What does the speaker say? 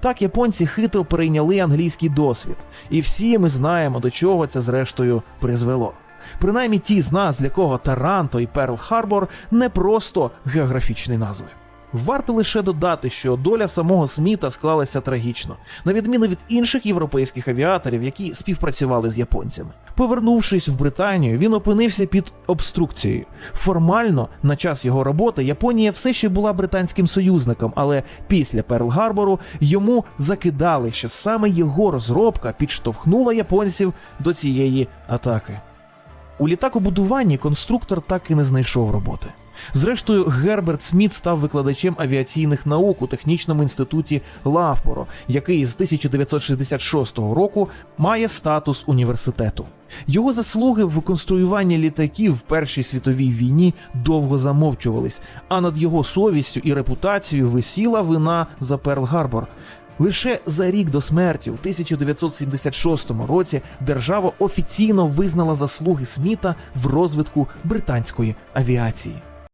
Так японці хитро перейняли англійський досвід, і всі ми знаємо, до чого це зрештою призвело. Принаймні ті з нас, для кого Таранто і Перл Харбор не просто географічні назви. Варто лише додати, що доля самого Сміта склалася трагічно, на відміну від інших європейських авіаторів, які співпрацювали з японцями. Повернувшись в Британію, він опинився під обструкцією. Формально, на час його роботи, Японія все ще була британським союзником, але після Перл-Гарбору йому закидали, що саме його розробка підштовхнула японців до цієї атаки. У літакобудуванні конструктор так і не знайшов роботи. Зрештою, Герберт Сміт став викладачем авіаційних наук у технічному інституті Лавпоро, який з 1966 року має статус університету. Його заслуги в конструюванні літаків в Першій світовій війні довго замовчувались, а над його совістю і репутацією висіла вина за Перл-Гарбор. Лише за рік до смерті, у 1976 році, держава офіційно визнала заслуги Сміта в розвитку британської авіації.